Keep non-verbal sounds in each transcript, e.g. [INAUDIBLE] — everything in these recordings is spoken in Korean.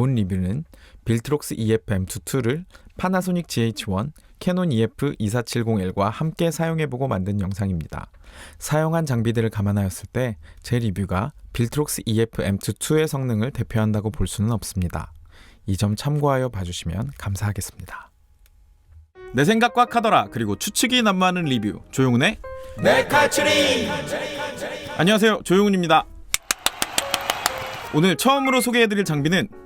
본 리뷰는 빌트록스 EF M22를 파나소닉 GH1, 캐논 E EF 2470L과 함께 사용해보고 만든 영상입니다. 사용한 장비들을 감안하였을 때 제 리뷰가 빌트록스 EF M22의 성능을 대표한다고 볼 수는 없습니다. 이 점 참고하여 봐주시면 감사하겠습니다. 내 생각과 카더라 그리고 추측이 난무하는 리뷰 조용훈의 네카츄리 안녕하세요 조용훈입니다 오늘 처음으로 소개해드릴 장비는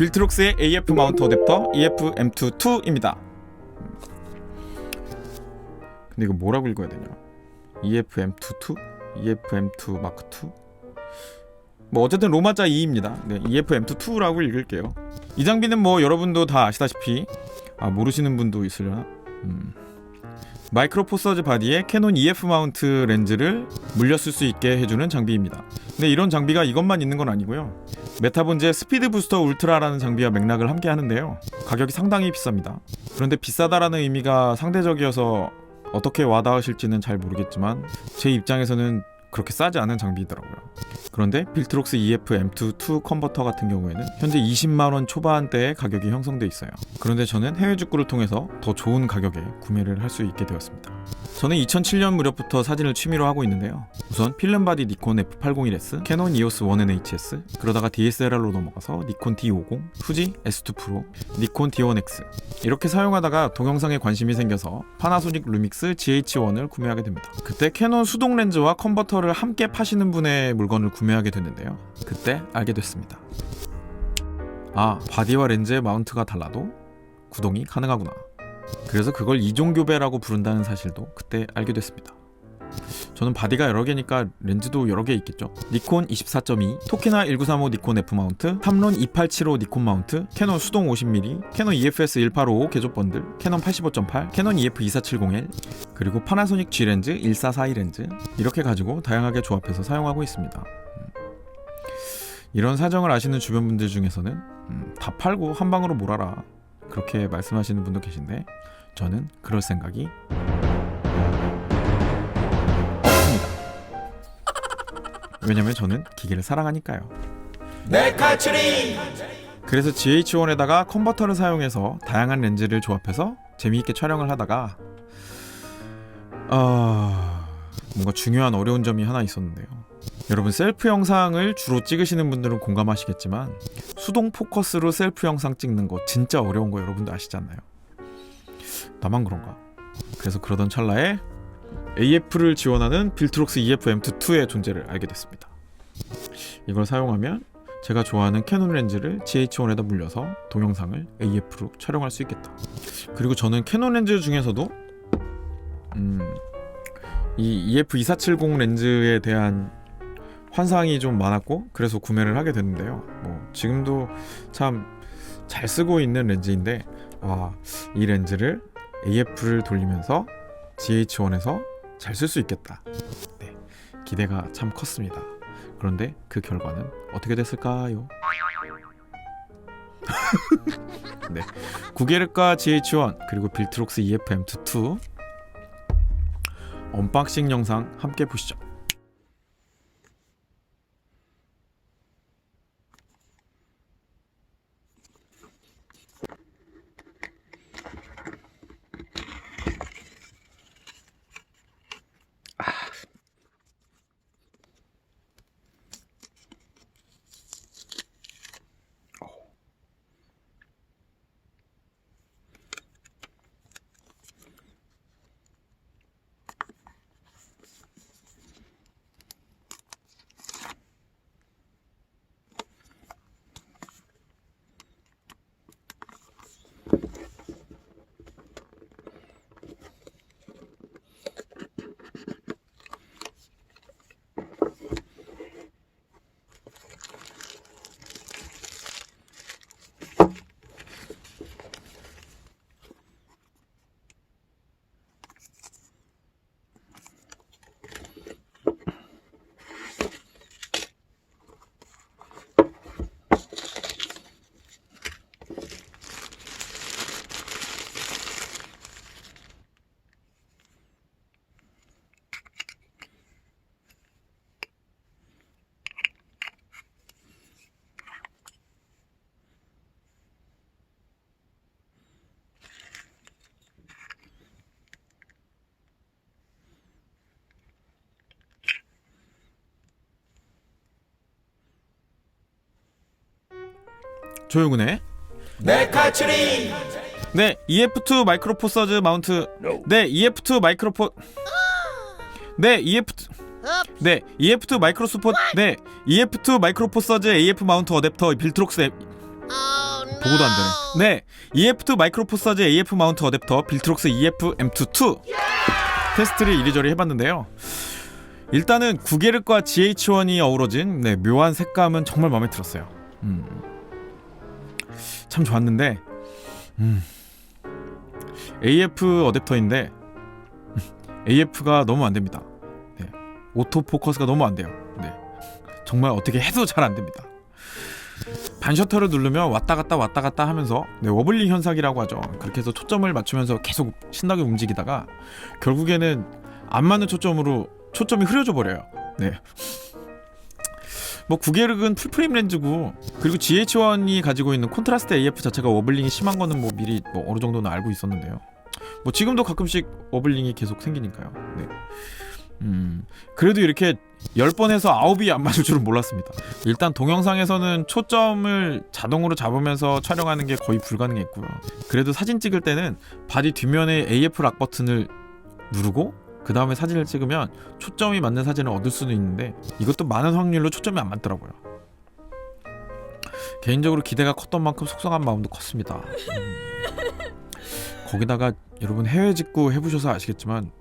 빌트록스의 AF 마운트 어댑터 EF M22입니다 근데 이거 뭐라고 읽어야 되냐 EF M22? EF M2 마크 2? 뭐 어쨌든 로마자 2입니다 네, EF M22라고 읽을게요 이 장비는 뭐 여러분도 다 아시다시피 아 모르시는 분도 있으려나 음. 마이크로 포서즈 바디에 캐논 EF 마운트 렌즈를 물려 쓸 수 있게 해주는 장비입니다. 근데 이런 장비가 이것만 있는 건 아니고요. 메타본즈의 스피드 부스터 울트라라는 장비와 맥락을 함께 하는데요. 가격이 상당히 비쌉니다. 그런데 비싸다라는 의미가 상대적이어서 어떻게 와닿으실지는 잘 모르겠지만 제 입장에서는 그렇게 싸지 않은 장비더라고요. 그런데 빌트록스 EF M2 2 컨버터 같은 경우에는 현재 20만 원 초반대의 가격이 형성돼 있어요. 그런데 저는 해외 직구를 통해서 더 좋은 가격에 구매를 할 수 있게 되었습니다. 저는 2007년 무렵부터 사진을 취미로 하고 있는데요. 우선 필름바디 니콘 F801S, 캐논 EOS 1NHS, 그러다가 DSLR로 넘어가서 니콘 D50, 후지 S2 프로, 니콘 D1X 이렇게 사용하다가 동영상에 관심이 생겨서 파나소닉 루믹스 GH1을 구매하게 됩니다. 그때 캐논 수동 렌즈와 컨버터를 함께 파시는 분의 물건을 구매하게 됐는데요. 그때 알게 됐습니다. 아, 바디와 렌즈의 마운트가 달라도 구동이 가능하구나. 그래서 그걸 이종 교배라고 부른다는 사실도 그때 알게 됐습니다. 저는 바디가 여러 개니까 렌즈도 여러 개 있겠죠. 니콘 24.2, 토키나 1935 니콘 F 마운트, 탐론 2875 니콘 마운트, 캐논 수동 50mm, 캐논 EFS 1855 개조 번들, 캐논 85.8, 캐논 EF 2470L, 그리고 파나소닉 G 렌즈 1442 렌즈 이렇게 가지고 다양하게 조합해서 사용하고 있습니다. 음. 이런 사정을 아시는 주변 분들 중에서는 음, 다 팔고 한 방으로 몰아라 그렇게 말씀하시는 분도 계신데 저는 그럴 생각이 없습니다. 왜냐면 저는 기계를 사랑하니까요. 네카츄리 그래서 GH1에다가 컨버터를 사용해서 다양한 렌즈를 조합해서 재미있게 촬영을 하다가 아 뭔가 중요한 어려운 점이 하나 있었는데요. 여러분 셀프 영상을 주로 찍으시는 분들은 공감하시겠지만 수동 포커스로 셀프 영상 찍는 거 진짜 어려운 거 여러분도 아시잖아요. 나만 그런가? 그래서 그러던 찰나에 AF를 지원하는 빌트록스 EF M22의 존재를 알게 됐습니다. 이걸 사용하면 제가 좋아하는 캐논 렌즈를 GH1에다 물려서 동영상을 AF로 촬영할 수 있겠다. 그리고 저는 캐논 렌즈 중에서도 음, 이 EF 2470 렌즈에 대한 환상이 좀 많았고 그래서 구매를 하게 됐는데요. 뭐 지금도 참 잘 쓰고 있는 렌즈인데 와, 이 렌즈를 AF를 돌리면서 GH1에서 잘 쓸 수 있겠다. 네, 기대가 참 컸습니다. 그런데 그 결과는 어떻게 됐을까요? [LAUGHS] 네, 구게르카 GH1 그리고 빌트록스 EF M22 언박싱 영상 함께 보시죠. 조용훈의 네카츄리! 네 EF2 마이크로 포서즈 마운트. 네 EF2 마이크로 포 네 EF2 네 EF2 마이크로 스포 네 EF2 마이크로 포서즈 AF 마운트 어댑터 빌트록스 앱. 보고도 안 되네. 네 EF2 마이크로 포서즈 AF 마운트 어댑터 빌트록스 EF M22 테스트를 이리저리 해봤는데요. 일단은 구게르과 GH1이 어우러진 네, 묘한 색감은 정말 마음에 들었어요. 음. 참 좋았는데 음. AF 어댑터인데 AF가 너무 안 됩니다. 네. 오토 포커스가 너무 안 돼요. 네. 정말 어떻게 해도 잘 안 됩니다. 반 셔터를 누르면 왔다 갔다 왔다 갔다 하면서 네, 워블링 현상이라고 하죠. 그렇게 해서 초점을 맞추면서 계속 신나게 움직이다가 결국에는 안 맞는 초점으로 초점이 흐려져 버려요. 네. 뭐 구게르는 풀프레임 렌즈고 그리고 GH1이 가지고 있는 콘트라스트 AF 자체가 워블링이 심한 거는 뭐 미리 뭐 어느 정도는 알고 있었는데요. 뭐 지금도 가끔씩 워블링이 계속 생기니까요. 네. 음 그래도 이렇게 10번에서 9이 안 맞을 줄은 몰랐습니다. 일단 동영상에서는 초점을 자동으로 잡으면서 촬영하는 게 거의 불가능했고요. 그래도 사진 찍을 때는 바디 뒷면에 AF 락 버튼을 누르고 그 다음에 사진을 찍으면 초점이 맞는 사진을 얻을 수도 있는데 이것도 많은 확률로 초점이 안 맞더라고요. 개인적으로 기대가 컸던 만큼 속상한 마음도 컸습니다. 음. 거기다가 여러분 해외 직구 해보셔서 아시겠지만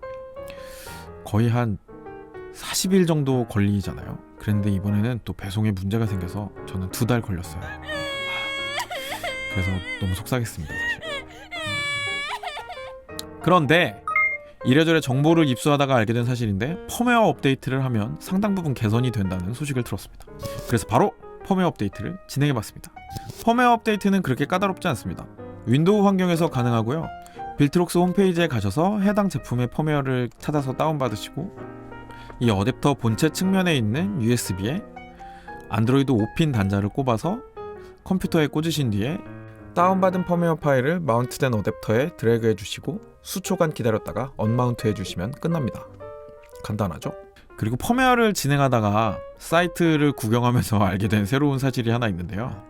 거의 한 40일 정도 걸리잖아요. 그런데 이번에는 또 배송에 문제가 생겨서 저는 두 달 걸렸어요. 하, 그래서 너무 속상했습니다, 사실. 음. 그런데 이래저래 정보를 입수하다가 알게 된 사실인데 펌웨어 업데이트를 하면 상당 부분 개선이 된다는 소식을 들었습니다. 그래서 바로 펌웨어 업데이트를 진행해 봤습니다. 펌웨어 업데이트는 그렇게 까다롭지 않습니다. 윈도우 환경에서 가능하고요. 빌트록스 홈페이지에 가셔서 해당 제품의 펌웨어를 찾아서 다운받으시고 이 어댑터 본체 측면에 있는 USB에 안드로이드 5핀 단자를 꼽아서 컴퓨터에 꽂으신 뒤에 다운받은 펌웨어 파일을 마운트된 어댑터에 드래그해 주시고 수초간 기다렸다가 언마운트 해 주시면 끝납니다. 간단하죠? 그리고 펌웨어를 진행하다가 사이트를 구경하면서 [LAUGHS] 알게 된 새로운 사실이 하나 있는데요.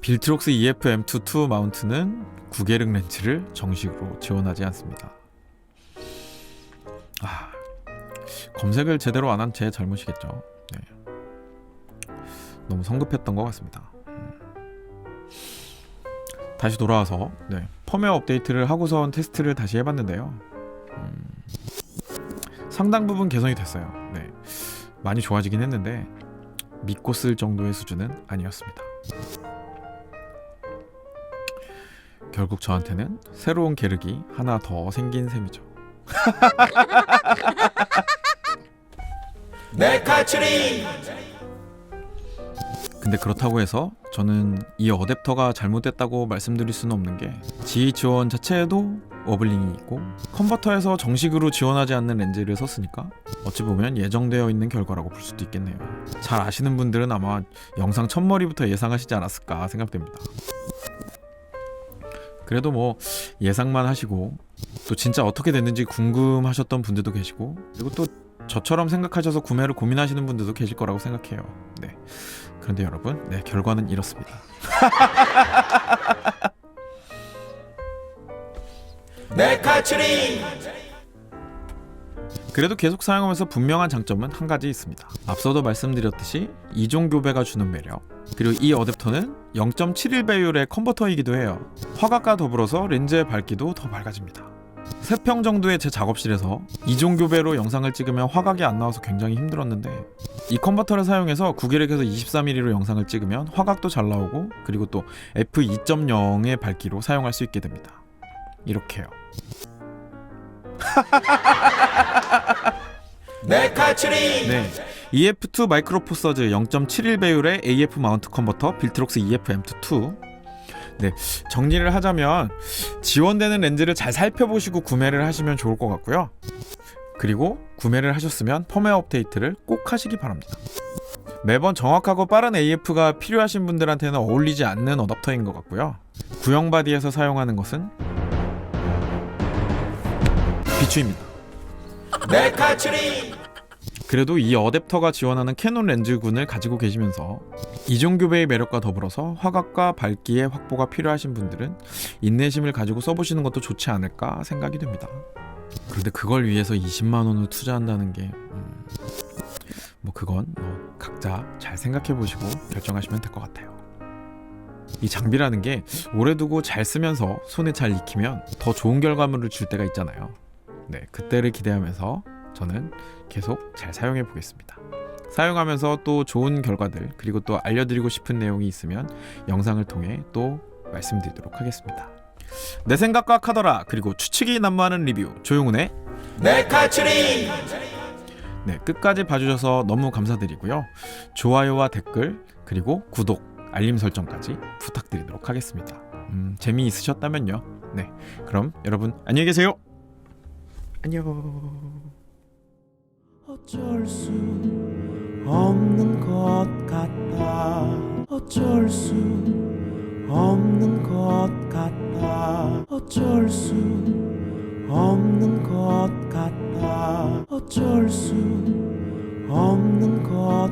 빌트록스 EF M22 마운트는 구계륵 렌즈를 정식으로 지원하지 않습니다. 아, 검색을 제대로 안 한 제 잘못이겠죠. 네. 너무 성급했던 것 같습니다. 다시 돌아와서 네, 펌웨어 업데이트를 하고선 테스트를 다시 해봤는데요. 음, 상당 부분 개선이 됐어요. 네, 많이 좋아지긴 했는데 믿고 쓸 정도의 수준은 아니었습니다. 결국 저한테는 새로운 계륵이 하나 더 생긴 셈이죠. 네카츄리 근데 그렇다고 해서 저는 이 어댑터가 잘못됐다고 말씀드릴 수는 없는 게 GH1 자체에도 워블링이 있고 컨버터에서 정식으로 지원하지 않는 렌즈를 썼으니까 어찌 보면 예정되어 있는 결과라고 볼 수도 있겠네요. 잘 아시는 분들은 아마 영상 첫머리부터 예상하시지 않았을까 생각됩니다. 그래도 뭐 예상만 하시고 또 진짜 어떻게 됐는지 궁금하셨던 분들도 계시고 그리고 또 저처럼 생각하셔서 구매를 고민하시는 분들도 계실 거라고 생각해요. 네. 그런데 여러분, 네, 결과는 이렇습니다. [LAUGHS] 네 카츄리 그래도 계속 사용하면서 분명한 장점은 한 가지 있습니다. 앞서도 말씀드렸듯이 이종 교배가 주는 매력. 그리고 이 어댑터는 0.71 배율의 컨버터이기도 해요. 화각과 더불어서 렌즈의 밝기도 더 밝아집니다. 3평 정도의 제 작업실에서 이종 교배로 영상을 찍으면 화각이 안 나와서 굉장히 힘들었는데 이 컨버터를 사용해서 9기력에서 24mm로 영상을 찍으면 화각도 잘 나오고 그리고 또 f2.0의 밝기로 사용할 수 있게 됩니다. 이렇게요. [LAUGHS] 네카츄리 네. EF2 마이크로 포서즈 0.71 배율의 AF 마운트 컨버터 빌트록스 EF M22. 네, 정리를 하자면 지원되는 렌즈를 잘 살펴보시고 구매를 하시면 좋을 것 같고요. 그리고 구매를 하셨으면 펌웨어 업데이트를 꼭 하시기 바랍니다. 매번 정확하고 빠른 AF가 필요하신 분들한테는 어울리지 않는 어댑터인 것 같고요. 구형 바디에서 사용하는 것은 비추입니다. 네카츄리 그래도 이 어댑터가 지원하는 캐논 렌즈군을 가지고 계시면서 이종교배의 매력과 더불어서 화각과 밝기의 확보가 필요하신 분들은 인내심을 가지고 써보시는 것도 좋지 않을까 생각이 됩니다. 그런데 그걸 위해서 20만 원을 투자한다는 게 음, 뭐 그건 뭐 각자 잘 생각해 보시고 결정하시면 될 것 같아요. 이 장비라는 게 오래 두고 잘 쓰면서 손에 잘 익히면 더 좋은 결과물을 줄 때가 있잖아요. 네, 그때를 기대하면서 저는 계속 잘 사용해 보겠습니다. 사용하면서 또 좋은 결과들 그리고 또 알려드리고 싶은 내용이 있으면 영상을 통해 또 말씀드리도록 하겠습니다. 내 생각과 카더라 그리고 추측이 난무하는 리뷰 조용훈의 네카츄리 네, 끝까지 봐주셔서 너무 감사드리고요. 좋아요와 댓글 그리고 구독 알림 설정까지 부탁드리도록 하겠습니다. 음, 재미있으셨다면요. 네, 그럼 여러분 안녕히 계세요. 안녕. 어쩔 수 없는 것 같아. 어쩔 수 없는 것 같아. 어쩔 수 없는 것 같아. 어쩔 수 없는 것